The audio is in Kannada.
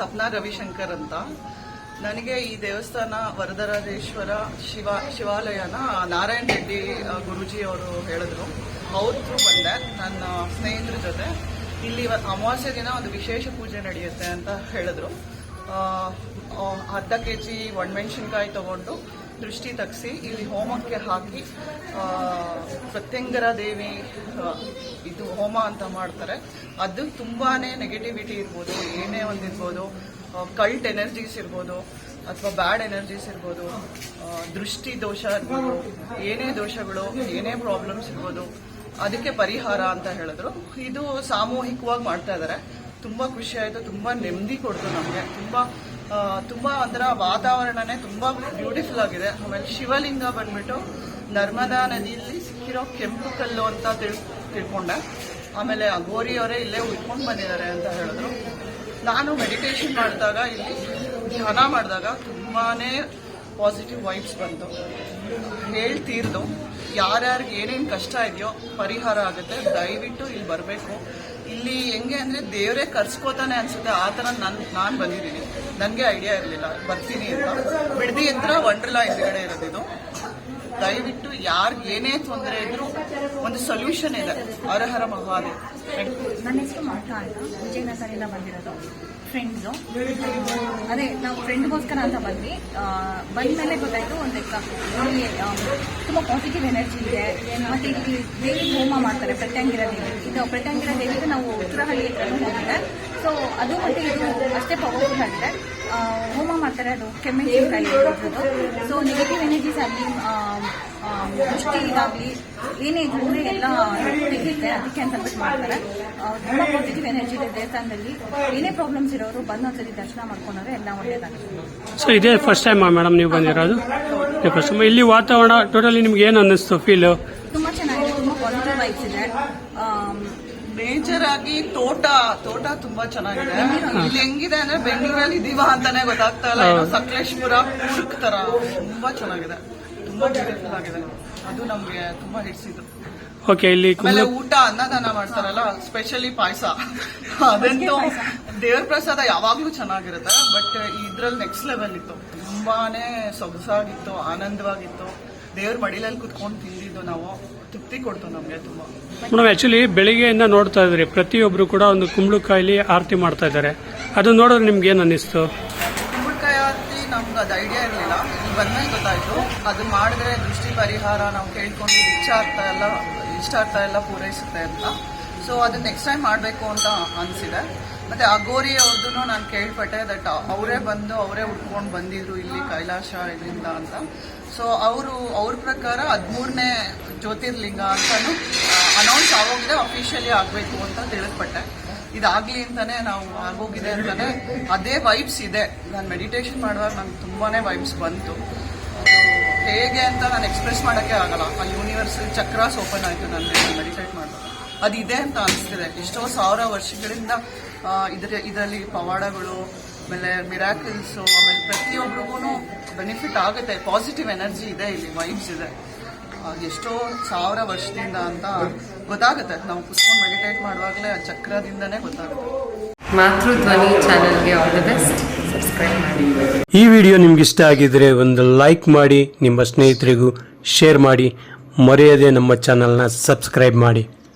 ಸಪ್ನಾ ರವಿಶಂಕರ್ ಅಂತ. ನನಗೆ ಈ ದೇವಸ್ಥಾನ ವರದರಾಜೇಶ್ವರ ಶಿವ, ಶಿವಾಲಯನ ನಾರಾಯಣ ರೆಡ್ಡಿ ಗುರುಜಿ ಅವರು ಹೇಳಿದ್ರು. ಅವ್ರ ಬಂದೆ, ನನ್ನ ಸ್ನೇಹಿತರ ಜೊತೆ. ಇಲ್ಲಿ ಅಮಾವಾಸ್ಯ ದಿನ ಒಂದು ವಿಶೇಷ ಪೂಜೆ ನಡೆಯುತ್ತೆ ಅಂತ ಹೇಳಿದ್ರು. ಅರ್ಧ ಕೆ ಜಿ ಒಣಮೆಣಸಿನ್ಕಾಯಿ ತಗೊಂಡು ದೃಷ್ಟಿ ತಗ್ಸಿ ಇಲ್ಲಿ ಹೋಮಕ್ಕೆ ಹಾಕಿ ಪ್ರತ್ಯಂಗರ ದೇವಿ ಇದು ಹೋಮ ಅಂತ ಮಾಡ್ತಾರೆ. ಅದು ತುಂಬಾನೇ ನೆಗೆಟಿವಿಟಿ ಇರ್ಬೋದು, ಏನೇ ಒಂದಿರ್ಬೋದು ಕಲ್ಟ್ ಎನರ್ಜೀಸ್ ಇರ್ಬೋದು, ಅಥವಾ ಬ್ಯಾಡ್ ಎನರ್ಜೀಸ್ ಇರ್ಬೋದು ದೃಷ್ಟಿ ದೋಷ ಇರ್ಬೋದು, ಏನೇ ದೋಷಗಳು, ಏನೇ ಪ್ರಾಬ್ಲಮ್ಸ್ ಇರ್ಬೋದು, ಅದಕ್ಕೆ ಪರಿಹಾರ ಅಂತ ಹೇಳಿದ್ರು. ಇದು ಸಾಮೂಹಿಕವಾಗಿ ಮಾಡ್ತಾ ಇದ್ದಾರೆ ತುಂಬಾ ಖುಷಿ ಆಯ್ತು, ತುಂಬಾ ನೆಮ್ಮದಿ ಕೊಡ್ತು ನಮಗೆ. ತುಂಬಾ ತುಂಬ ಒಂಥರ ವಾತಾವರಣನೇ ತುಂಬಾ ಬ್ಯೂಟಿಫುಲ್ ಆಗಿದೆ. ಆಮೇಲೆ ಶಿವಲಿಂಗ ಬಂದ್ಬಿಟ್ಟು ನರ್ಮದಾ ನದಿಯಲ್ಲಿ ಸಿಕ್ಕಿರೋ ಕೆಂಪು ಕಲ್ಲು ಅಂತ ತಿಳ್, ತಿಳ್ಕೊಂಡೆ. ಆಮೇಲೆ ಅಗೋರಿ ಅವರೇ ಇಲ್ಲೇ ಉಳ್ಕೊಂಡು ಬಂದಿದ್ದಾರೆ ಅಂತ ಹೇಳಿದ್ರು. ನಾನು ಮೆಡಿಟೇಷನ್ ಮಾಡಿದಾಗ, ಇಲ್ಲಿ ಧ್ಯಾನ ಮಾಡಿದಾಗ ತುಂಬಾನೇ ಪಾಸಿಟಿವ್ ವೈಬ್ಸ್ ಬಂತು. ಹೇಳ್ತೀರ್ದು ಯಾರ್ಯಾರಿಗೆ ಏನೇನು ಕಷ್ಟ ಇದೆಯೋ ಪರಿಹಾರ ಆಗುತ್ತೆ, ದಯವಿಟ್ಟು ಇಲ್ಲಿ ಬರಬೇಕು. ಇಲ್ಲಿ ಹೆಂಗೆ ಅಂದ್ರೆ ದೇವರೇ ಕರ್ಸ್ಕೋತಾನೆ ಅನ್ಸುತ್ತೆ, ಆ ಥರ ನನ್ ನಾನ್ ಬಂದಿದ್ದೀನಿ. ನನಗೆ ಐಡಿಯಾ ಇರಲಿಲ್ಲ. ಬರ್ತೀನಿ ಅಂತ. ಬಿಡದಿ ಹತ್ರ ವಂಡ್ರಲಾ ಎದುರುಗಡೆ ಇರೋದಿದು ದಯವಿಟ್ಟು ಯಾರಿಗೆ ಏನೇ ತೊಂದರೆ ಇದ್ರು ಒಂದು ಸೊಲ್ಯೂಷನ್ ಇದೆ. ಹರಹರ ಮಹಾದೇವ್. ನನ್ನ ಹೆಸರು ಮಾತಾ ಅಂತ. ವಿಜಯನಗರದಿಂದ ಬಂದಿರೋದು ಫ್ರೆಂಡ್ಸು ಅದೇ, ನಾವು ಫ್ರೆಂಡ್ಗೋಸ್ಕರ ಅಂತ ಬಂದ್ವಿ. ಬಂದ ಮೇಲೆ ಗೊತ್ತಾಯ್ತು ಒಂದು ಇಲ್ಲಿ ತುಂಬ ಪಾಸಿಟಿವ್ ಎನರ್ಜಿ ಇದೆ. ಮತ್ತೆ ಇಲ್ಲಿ ದೇವಿ ಹೋಮ ಮಾಡ್ತಾರೆ, ಪ್ರತ್ಯಂಗಿರ ದೇವಿ. ಇದು ಪ್ರತ್ಯಂಗಿರ ದೇವಿಗೆ ನಾವು ಉತ್ತರಹಳ್ಳಿ ಹತ್ರನೂ ಸೊ ಅದು ಮತ್ತೆ ಇದು ಅಷ್ಟೇ ಪವರ್ಫುಲ್ ಆಗಿದೆ. ಹೋಮ ಮಾಡ್ತಾರೆ ಅದು ಇರೋದು ಸೊ ನೆಗೆಟಿವ್ ಎನರ್ಜೀಸ್ ಆಗಲಿ ದೃಷ್ಟಿ ಇದಾಗಲಿ ಏನೇ ಇದ್ರೂ ಎಲ್ಲ ತೆಗೆಯುತ್ತೆ ಅದಕ್ಕೆ ಅಂತ ಅಂದ್ಬಿಟ್ಟು ಮಾಡ್ತಾರೆ. ತುಂಬ ಪಾಸಿಟಿವ್ ಎನರ್ಜಿ ಇದೆ ದೇವಸ್ಥಾನದಲ್ಲಿ. ಏನೇ ಪ್ರಾಬ್ಲಮ್ಸ್ ಇರೋರು ಬಂದು ಸರಿ ದರ್ಶನ ಮಾಡ್ಕೊಂಡ್ರೆ ಎಲ್ಲ ಒಳ್ಳೇದಾಗುತ್ತೆ. ಸೊ ಇದೇ ಫಸ್ಟ್ ಟೈಮ್ ಮೇಡಮ್ ನೀವು ಬಂದಿರೋದು? ಫಸ್ಟ್ ಟೈಮ್ ಇಲ್ಲಿ ವಾತಾವರಣ ಟೋಟಲಿ ನಿಮ್ಗೆ ಏನು ಅನ್ನಿಸ್ತು ಫೀಲು ತುಂಬ ಚೆನ್ನಾಗಿದೆ ತುಂಬ ಪಾಸಿಟಿವ್ ವೈಬ್ಸ್ ಇದೆ. ಮೇಜರ್ ಆಗಿ ತೋಟ ತೋಟ ತುಂಬಾ ಚೆನ್ನಾಗಿದೆ. ಇಲ್ಲಿ ಹೆಂಗಿದೆ ಅಂದ್ರೆ ಬೆಂಗಳೂರಲ್ಲಿ ಇದೀವ ಅಂತಾನೆ ಗೊತ್ತಾಗ್ತಾ ಇಲ್ಲ. ಏನೋ ಸಕಲೇಶ್ಪುರ ಕೂರ್ಗ್ ತರ ತುಂಬಾ ಚೆನ್ನಾಗಿದೆ. ತುಂಬಾ ಬ್ಯೂಟಿಫುಲ್ ಆಗಿದೆ. ಅದು ನಮ್ಗೆ ತುಂಬಾ ಹಿಡಿಸಿದ್ರು ಓಕೆ ಇಲ್ಲಿ ಆಮೇಲೆ ಊಟ ಅನ್ನದಾನ ಮಾಡ್ತಾರಲ್ಲ ಸ್ಪೆಷಲಿ ಪಾಯಸ. ಅದಂತೂ ದೇವ್ರ ಪ್ರಸಾದ ಯಾವಾಗ್ಲೂ ಚೆನ್ನಾಗಿರುತ್ತೆ. ಬಟ್ ಇದ್ರಲ್ಲಿ ನೆಕ್ಸ್ಟ್ ಲೆವೆಲ್ ಇತ್ತು. ತುಂಬಾನೇ ಸೊಗಸಾಗಿತ್ತು ಆನಂದವಾಗಿತ್ತು. ದೇವ್ರ ಮಡಿಲಲ್ಲಿ ಕುತ್ಕೊಂಡು ತಿಂದಿದ್ದು ನಾವು. ತೃಪ್ತಿ ಕೊಡ್ತು ನಮಗೆ ತುಂಬ. ಮೇಡಮ್ ಆಕ್ಚುಲಿ ಬೆಳಿಗ್ಗೆಯಿಂದ ನೋಡ್ತಾ ಇದ್ರಿ ಪ್ರತಿಯೊಬ್ಬರು ಕೂಡ ಒಂದು ಕುಂಬಳಕಾಯಿಲಿ ಆರತಿ ಮಾಡ್ತಾ ಇದ್ದಾರೆ. ಅದು ನೋಡಿದ್ರೆ ನಿಮ್ಗೆ ಏನು ಅನ್ನಿಸ್ತು? ಕುಂಬಳಕಾಯಿ ಆರತಿ ನಮ್ಗೆ ಅದು ಐಡಿಯಾ ಇರಲಿಲ್ಲ. ಇಲ್ಲಿ ಬಂದ್ಮೇಲೆ ಗೊತ್ತಾಯ್ತು. ಅದು ಮಾಡಿದ್ರೆ ದೃಷ್ಟಿ ಪರಿಹಾರ ನಾವು ಕೇಳ್ಕೊಂಡು ಇಚ್ಛಾರ್ಥ ಎಲ್ಲ ಇಷ್ಟಾರ್ಥ ಎಲ್ಲ ಪೂರೈಸುತ್ತೆ ಅಂತ. ಸೊ ಅದನ್ನ ನೆಕ್ಸ್ಟ್ ಟೈಮ್ ಮಾಡಬೇಕು ಅಂತ ಅನಿಸಿದೆ. ಮತ್ತೆ ಅಗೋರಿ ಅವ್ರದ್ದು ನಾನು ಕೇಳ್ಪಟ್ಟೆ ದಟ್ ಅವರೇ ಬಂದು ಅವರೇ ಉಟ್ಕೊಂಡು ಬಂದಿದ್ರು ಇಲ್ಲಿ ಕೈಲಾಶ ಇದರಿಂದ ಅಂತ. ಸೊ ಅವರು, ಅವ್ರ ಪ್ರಕಾರ ಹದಿಮೂರನೇ ಜ್ಯೋತಿರ್ಲಿಂಗ ಅಂತಾನು ಅನೌನ್ಸ್ ಆಗೋಗಿದೆ ಅಫಿಷಿಯಲಿ ಆಗಬೇಕು ಅಂತ ತಿಳಿದ್ಪಟ್ಟೆ ಇದಾಗ್ಲಿ ಅಂತಲೇ ನಾವು ಆಗೋಗಿದೆ ಅಂತಾನೆ ಅದೇ ವೈಬ್ಸ್ ಇದೆ. ನಾನು ಮೆಡಿಟೇಷನ್ ಮಾಡುವಾಗ ನಂಗೆ ತುಂಬಾನೇ ವೈಬ್ಸ್ ಬಂತು. ಅದು ಹೇಗೆ ಅಂತ ನಾನು ಎಕ್ಸ್ಪ್ರೆಸ್ ಮಾಡೋಕ್ಕೆ ಆಗಲ್ಲ. ಆ ಯೂನಿವರ್ಸಲ್ ಚಕ್ರಾಸ್ ಓಪನ್ ಆಯಿತು ನಾನು ಮೆಡಿಟೇಟ್ ಮಾಡುವಾಗ. ಅದಿದೆ ಅಂತ ಅನಿಸ್ತಿದೆ. ಎಷ್ಟೋ ಸಾವಿರ ವರ್ಷಗಳಿಂದ ಇದ್ರ ಇದರಲ್ಲಿ ಪವಾಡಗಳು ಆಮೇಲೆ ಮಿರಾಕಲ್ಸು ಆಮೇಲೆ ಪ್ರತಿಯೊಬ್ಬರಿಗೂ ಬೆನಿಫಿಟ್ ಆಗುತ್ತೆ. ಪಾಸಿಟಿವ್ ಎನರ್ಜಿ ಇದೆ ಇಲ್ಲಿ ವೈಬ್ಸ್ ಇದೆ. ಎಷ್ಟೋ ಸಾವಿರ ವರ್ಷದಿಂದ ಅಂತ ಗೊತ್ತಾಗುತ್ತೆ. ನಾವು ಕುತ್ಕೊಂಡು ಮೆಡಿಟೇಟ್ ಮಾಡುವಾಗಲೇ ಆ ಚಕ್ರದಿಂದನೇ ಗೊತ್ತಾಗುತ್ತೆ. ಮಾತೃಧ್ವನಿ ಚಾನೆಲ್ಗೆ ಆಲ್ ದಿ ಬೆಸ್ಟ್ ಸಬ್ಸ್ಕ್ರೈಬ್ ಮಾಡಿ. ಈ ವಿಡಿಯೋ ನಿಮ್ಗೆ ಇಷ್ಟ ಆಗಿದ್ರೆ ಒಂದು ಲೈಕ್ ಮಾಡಿ ನಿಮ್ಮ ಸ್ನೇಹಿತರಿಗೂ ಶೇರ್ ಮಾಡಿ ಮರೆಯದೆ ನಮ್ಮ ಚಾನಲ್ನ ಸಬ್ಸ್ಕ್ರೈಬ್ ಮಾಡಿ.